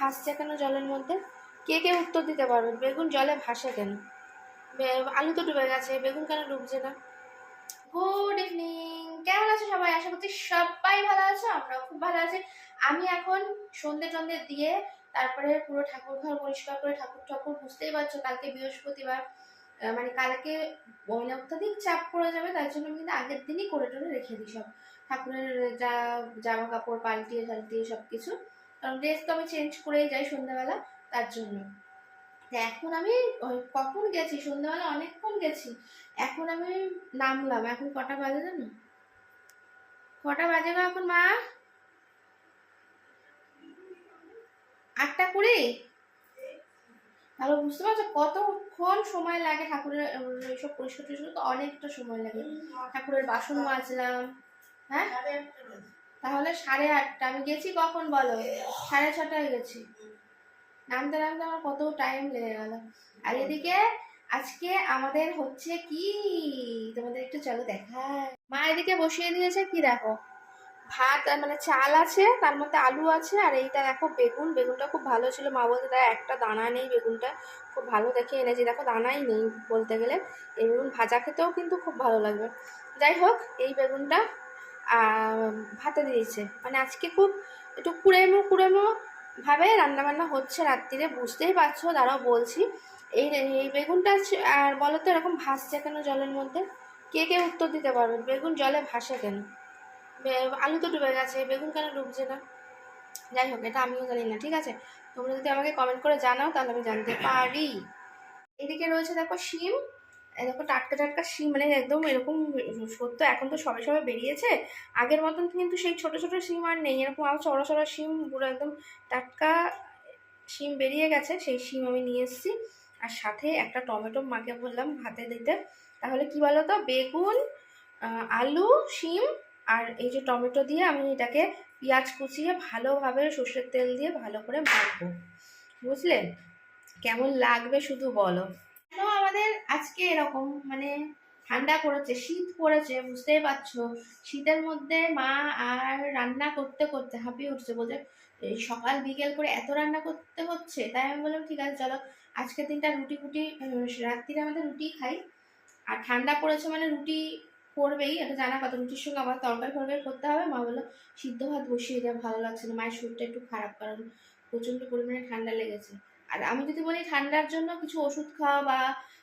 ভাসছে কেন জলের মধ্যে? কে কে উত্তর দিতে পারবে? বেগুন জলে ভাসে কেন? আলু তো ডুবে গেছে, বেগুন কেন ডুবছে না? গুড ইভিনিং কেমন আছো সবাই? আশা করছি সবাই ভালো আছো, আমরাও খুব ভালো আছি। আমি এখন সন্ধে টন্ধে দিয়ে তারপরে পুরো ঠাকুর ঘর পরিষ্কার করে ঠাকুর ঠাকুর বুঝতেই পারছ, কালকে বৃহস্পতিবার মানে কালকে অত্যাধিক চাপ পড়ে যাবে তার জন্য আমি কিন্তু আগের দিনই করে টোরে রেখে দিই সব। ঠাকুরের যা জামা কাপড় পাল্টিয়ে টাল্টিয়ে সব কিছু কারণ ড্রেস তো আমি চেঞ্জ করেই যাই সন্ধ্যাবেলা, তার জন্য। এখন আমি কখন গেছি? সন্ধ্যাবেলা অনেকক্ষণ গেছি। এখন আমি নামলাম। এখন কটা বাজে জানো? কটা বাজে গো এখন মা? আটটা কুড়ি? তাহলে বুঝতে পারছ কতক্ষণ সময় লাগে ঠাকুরের এইসব পরিষ্কার টরিষ্কার তো অনেকটা সময় লাগে। ঠাকুরের বাসন মাজলাম। হ্যাঁ? তাহলে সাড়ে আটটা। আমি গেছি কখন বলো? সাড়ে ছটায় গেছি। নামতে নামতে আমার কত টাইম লেগে গেল। আর এদিকে আজকে আমাদের হচ্ছে কি? তোমাদের একটু চলো দেখায়। মা এদিকে বসিয়ে দিয়েছে কি দেখো? ভাত মানে চাল আছে, তার মধ্যে আলু আছে, আর এইটা দেখো বেগুন। বেগুনটা খুব ভালো ছিল। মা বলতে তাই একটা দানা নেই বেগুনটা। খুব ভালো দেখে এনেছি। দেখো, দানাই নেই বলতে গেলে। এই বেগুন ভাজা খেতেও কিন্তু খুব ভালো লাগবে। যাই হোক, এই বেগুনটা ভাতে দিয়েছে। মানে আজকে খুব একটু কুড়েমো কুড়েমো ভাবে রান্নাবান্না হচ্ছে রাত্রিরে, বুঝতেই পারছ, দাঁড়াও বলছি। এই এই বেগুনটা আর বলো তো এরকম ভাসছে কেন জলের মধ্যে? কে কে উত্তর দিতে পারবে? বেগুন জলে ভাসে কেন? আলু তো ডুবে গেছে বেগুন কেন ডুবছে না? যাই হোক, এটা আমিও জানি না, ঠিক আছে? তোমরা যদি আমাকে কমেন্ট করে জানাও, তাহলে আমি জানতে পারি। এদিকে রয়েছে দেখো শিম। দেখো টাটকা টাটকা শিম মানে একদম এরকম সত্য এখন তো সবে সবে বেরিয়েছে। আগের মতন কিন্তু সেই ছোট ছোট শিম আর নেই। এরকম আরও চড়া চড়া শিম, পুরো একদম টাটকা শিম বেরিয়ে গেছে, সেই শিম আমি নিয়ে এসেছি। আর সাথে একটা টমেটো মাকে বললাম ভাতে দিতে। তাহলে কি বলো তো বেগুন আলু, শিম আর এই যে টমেটো দিয়ে আমি এটাকে পেঁয়াজ কুচিয়ে ভালোভাবে সর্ষের তেল দিয়ে ভালো করে মাখবো। বুঝলে? কেমন লাগবে শুধু বলো। কেন আমাদের আজকে এরকম মানে ঠান্ডা পড়েছে, শীত পড়েছে, বুঝতেই পারছ। শীতের মধ্যে মা আর রান্না করতে করতে হাঁপিয়ে উঠছে, বলছে সকাল বিকেল করে এত রান্না করতে হচ্ছে? তাই আমি বললাম, ঠিক আছে, চলো, আজকের দিনটা রুটি ফুটি রাত্রিরে আমাদের রুটি খাই। আর ঠান্ডা পড়েছে মানে রুটি করবেই, এটা জানা কথা, রুটির সঙ্গে আবার তরকারি ফরকারি করতে হবে। মা বলল, সিদ্ধ ভাত বসিয়ে দেওয়া ভালো লাগছে না। মায়ের শরীরটা একটু খারাপ, কারণ প্রচণ্ড পরিমাণে ঠান্ডা লেগেছে। আর আমি যদি বলি ঠান্ডার জন্য কিছু ওষুধ খাওয়া বা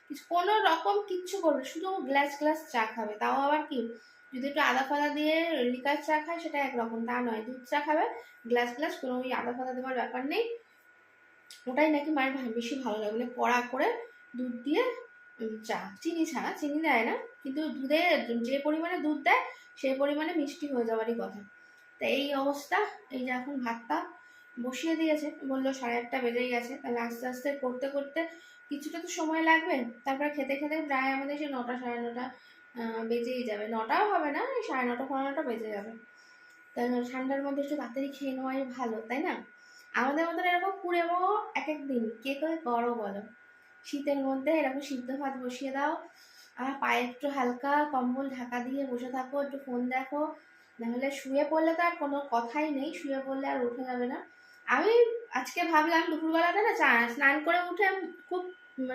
কিছু কোনো রকম কিচ্ছু করবে শুধু গ্লাস গ্লাস চা খাবে। তাও আবার কি? যদি একটু আদা ফাদা দিয়ে লিকার চা খায়, সেটা একরকম। তা নয়, দুধ চা খাবে গ্লাস গ্লাস কোনো ওই আদা ফাদা দেওয়ার ব্যাপার নেই। ওটাই নাকি মায়ের বেশি ভালো লাগে। মানে কড়া করে দুধ দিয়ে চা। চিনি ছাড়া, চিনি দেয় না, কিন্তু দুধে যে পরিমাণে দুধ দেয় সেই পরিমাণে মিষ্টি হয়ে যাওয়ারই কথা। তা এই অবস্থা। এই যে এখন ভাতটা বসিয়ে দিয়েছে। বলল, সাড়ে আটটা বেজেই গেছে। তাহলে আস্তে আস্তে করতে করতে কিছুটা তো সময় লাগবে। তারপরে খেতে খেতে প্রায় আমাদের সে নটা, সাড়ে নটা বেজেই যাবে। নটাও হবে না সাড়ে নটা, পনেরো নটা বেজে যাবে। তাই ঠান্ডার মধ্যে একটু তাড়াতাড়ি খেয়ে নেওয়াই ভালো, তাই না? আমাদের মতন এরকম কুড়েমো এক এক দিন, কে করে করো বলো। শীতের মধ্যে এরকম সিদ্ধ ভাত বসিয়ে দাও। আর পায়ে একটু হালকা কম্বল ঢাকা দিয়ে বসে থাকো, একটু ফোন দেখো। নাহলে শুয়ে পড়লে তো আর কোনো কথাই নেই, শুয়ে পড়লে আর উঠে যাবে না। আমি আজকে ভাবলাম দুপুরবেলাটা না স্নান করে উঠে খুব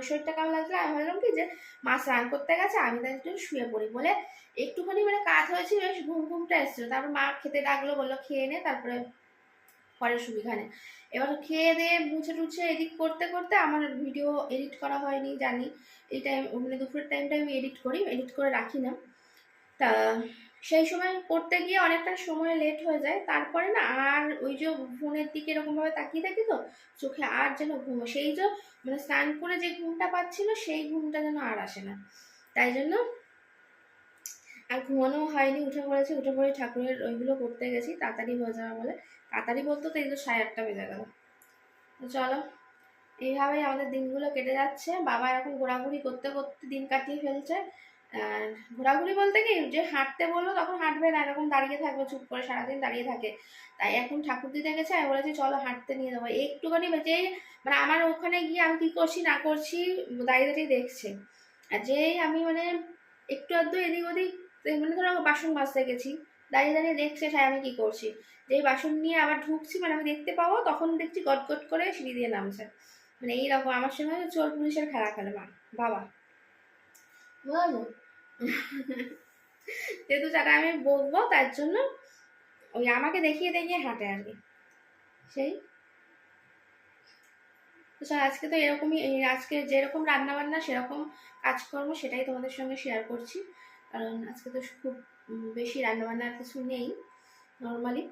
শরীরটা কেমন লাগছিল, আমি ভাবলাম কি যে, মা স্নান করতে গেছে, আমি তাই একটু শুয়ে পড়ি বলে একটুখানি মানে কাজ হয়েছে, বেশ ঘুম ঘুমটা এসেছিল। তারপর মা খেতে ডাকলো বলল খেয়ে নে, তারপরে পরের সুবিধা নেই। এবার খেয়ে দিয়ে মুছে টুছে এডিট করতে করতে আমার ভিডিও এডিট করা হয়নি, জানি। এই টাইম মানে দুপুরের টাইমটা আমি এডিট করি এডিট করে রাখি না। তা সেই সময় করতে গিয়ে অনেকটা সময় লেট হয়ে যায়। তারপরে না আর ওই যে ফোনের দিকে এরকমভাবে তাকিয়ে থাকি তো, চোখে আর যেন ঘুম সেই যে মানে স্নান করে যে ঘুমটা পাচ্ছিল, সেই ঘুমটা যেন আর আসে না। তাই জন্য আর ঘুমানো হয়নি, উঠে পড়েছি। উঠে পড়ে ঠাকুরের ওইগুলো করতে গেছি। তাড়াতাড়ি হয়ে যাবে বলে। তাড়াতাড়ি বলতো তো এই যে সাড়ে আটটা বেজে গেল। তো চলো, এইভাবেই আমাদের দিনগুলো কেটে যাচ্ছে। বাবা এখন ঘোরাঘুরি করতে করতে দিন কাটিয়ে ফেলছে। ঘোরাঘুরি বলতে কি, যে হাঁটতে বলল তখন হাঁটবে না, এরকম দাঁড়িয়ে থাকবে, চুপ করে সারাদিন দাঁড়িয়ে থাকে। তাই এখন ঠাকুর দিতে গেছে আমি বলেছি, চলো হাঁটতে নিয়ে যাব। একটুখানি যেই মানে আমার ওখানে গিয়ে আমি কি করছি, না করছি, দাঁড়িয়ে দাঁড়িয়ে দেখছে। আর যেই আমি মানে একটু আধটু এদিক ওদিক মানে ধরো বাসন মাজতে গেছি, দাঁড়িয়ে দাঁড়িয়ে দেখছে হ্যাঁ আমি কি করছি। যেই বাসন নিয়ে আবার ঢুকছি মানে আমি দেখতে পাবো, তখন দেখছি গট গট করে সিঁড়ি দিয়ে নামছে। মানে এইরকম আমার সঙ্গে চোর পুলিশের খেলা খেলে মা, বাবা। বুঝলো? যেহেতু যারা আমি বকবো, তার জন্য ওই আমাকে দেখিয়ে দেখিয়ে হাঁটে আর কি। সেই। তো আজকে তো এরকমই আজকে যেরকম রান্না বান্না সেরকম কাজকর্ম সেটাই তোমাদের সঙ্গে শেয়ার করছি। কারণ আজকে তো খুব বেশি রান্না বান্না কিছু নেই নর্মালি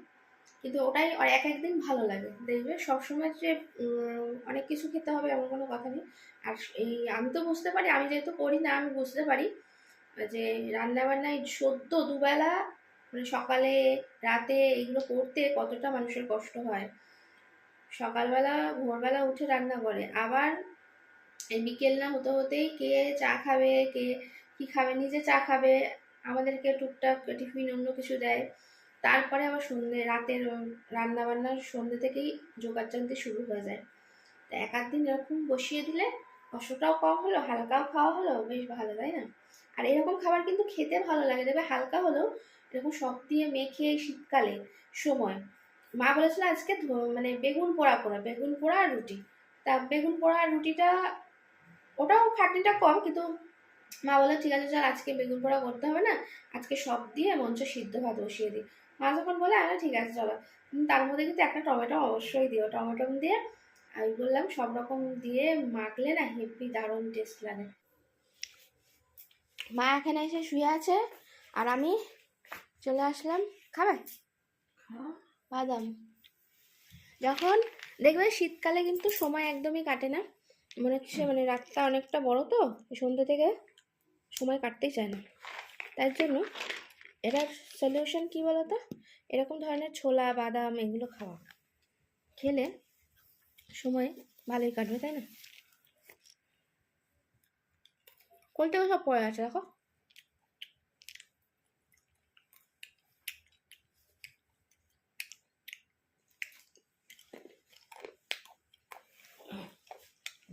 কিন্তু ওটাই আর এক একদিন ভালো লাগে, দেখবে? সবসময় যে অনেক কিছু খেতে হবে এমন কোনো কথা নেই। আর এই, আমি তো বুঝতে পারি, আমি যেহেতু করি না, আমি বুঝতে পারি। যে রান্না বান্নায় সদ্য দুবেলা মানে সকালে, রাতে এগুলো করতে কতটা মানুষের কষ্ট হয়। সকালবেলা, ভোরবেলা উঠে রান্না করে। আবার বিকেল না হতে হতেই কে চা খাবে, কে কি খাবে, নিজে চা খাবে, আমাদেরকে টুকটাক টিফিন অন্য কিছু দেয়। তারপরে আবার সন্ধ্যে রাতের রান্না বান্নার সন্ধ্যে থেকেই জানতে শুরু হয়ে যায়। তো এক দিন এরকম বসিয়ে দিলে কষ্টটাও কম হলো, হালকাও খাওয়া হলো, বেশ ভালো, তাই না? আর এরকম খাবার কিন্তু খেতে ভালো লাগে দেখবে হালকা হলেও এরকম সব দিয়ে মেখে শীতকালে সময়। মা বলেছিল আজকে মানে বেগুন পোড়া করা, বেগুন পোড়া আর রুটি। তা বেগুন পোড়া আর রুটিটা, ওটাও খাটনিটা কম, কিন্তু মা বলে ঠিক আছে, চল আজকে বেগুন পোড়া করতে হবে না, আজকে সব দিয়ে মঞ্চ সিদ্ধ ভাত বসিয়ে দিই। মা যখন বলে আমি ঠিক আছে, চলো। তার মধ্যে কিন্তু একটা টমেটো অবশ্যই দিও, টমেটো দিয়ে আমি বললাম, সব রকম দিয়ে মাখলে না হেভি দারুণ টেস্ট লাগে। মা এখানে এসে শুয়ে আছে আর আমি চলে আসলাম। খাবে? বাদাম। যখন দেখবে শীতকালে কিন্তু সময় একদমই কাটে না। মনে হচ্ছে মানে রাতটা অনেকটা বড় তো সন্ধ্যে থেকে সময় কাটতেই চায় না। তার জন্য এটার সলিউশন কী বলো তো এরকম ধরনের ছোলা, বাদাম এগুলো খাওয়া। খেলে সময় ভালোই কাটবে, তাই না? কোল থেকে সব পড়ে আছে দেখো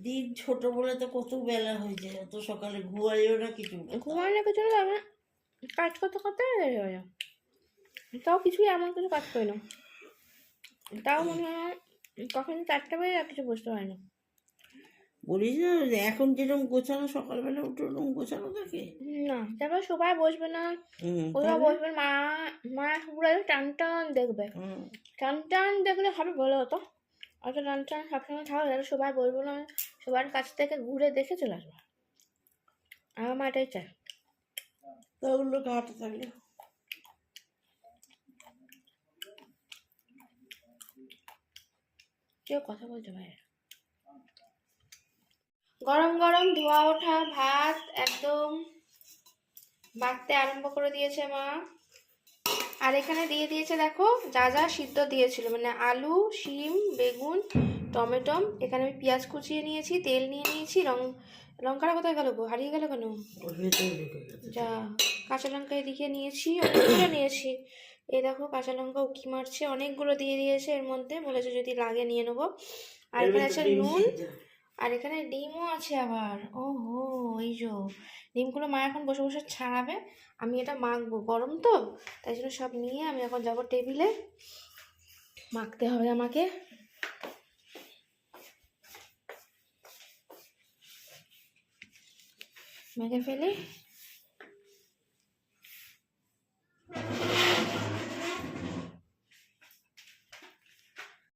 দিন ছোট বলে তো কত বেলা হয়ে যায় অত সকালে ঘুমাইও না কিছু। না। ঘুমানোর পেছনে তো কাজ করতে করতে দেরি হয়ে যায়। তাও কিছুই এমন কিছু কাজ করি না তাও মনে হয় কখন চারটে বেজে আর কিছু বুঝতে পারি না বলিস না যে এখন যেরকম গোছানো সকালবেলা উঠে ওরকম গোছানো থাকে না তারপর সবাই বসবে না। ওরা বসবে মা মা পুরো টান টান দেখবে। টান টান দেখলে হবে বলো তো? অত টান টান সবসময় থাকবে তাহলে সবাই বলব না। সবার কাছ থেকে ঘুরে দেখে চলে আসবে। আমার মা এটাই চায়। ঘাটে থাকলে। কেউ কথা বলতে পারে। গরম গরম ধোয়া ওঠা ভাত একদম বাড়তে আরম্ভ করে দিয়েছে মা। আর এখানে দিয়ে দিয়েছে দেখো যা যা সিদ্ধ দিয়েছিল মানে আলু শিম বেগুন টমেটো এখানে আমি পেঁয়াজ কুচিয়ে নিয়েছি তেল নিয়ে নিয়েছি রং লঙ্কাটা কোথায় গেল গো? হারিয়ে গেল কেন? যা কাঁচা লঙ্কা এদিকে নিয়েছি অনেকগুলো নিয়েছি। এই দেখো কাঁচা লঙ্কা উকি মারছে অনেকগুলো দিয়ে দিয়েছে এর মধ্যে বলেছে যদি লাগে নিয়ে নেব। আর এখানে আছে নুন। আর এখানে ডিমও আছে আবার। ও হো এই যো। ডিমগুলো মা এখন বসে বসে ছাড়াবে। আমি এটা মাখবো। গরম তো, তাই জন্য সব নিয়ে আমি এখন যাব টেবিলে। মাখতে হবে আমাকে। মেখে ফেলি।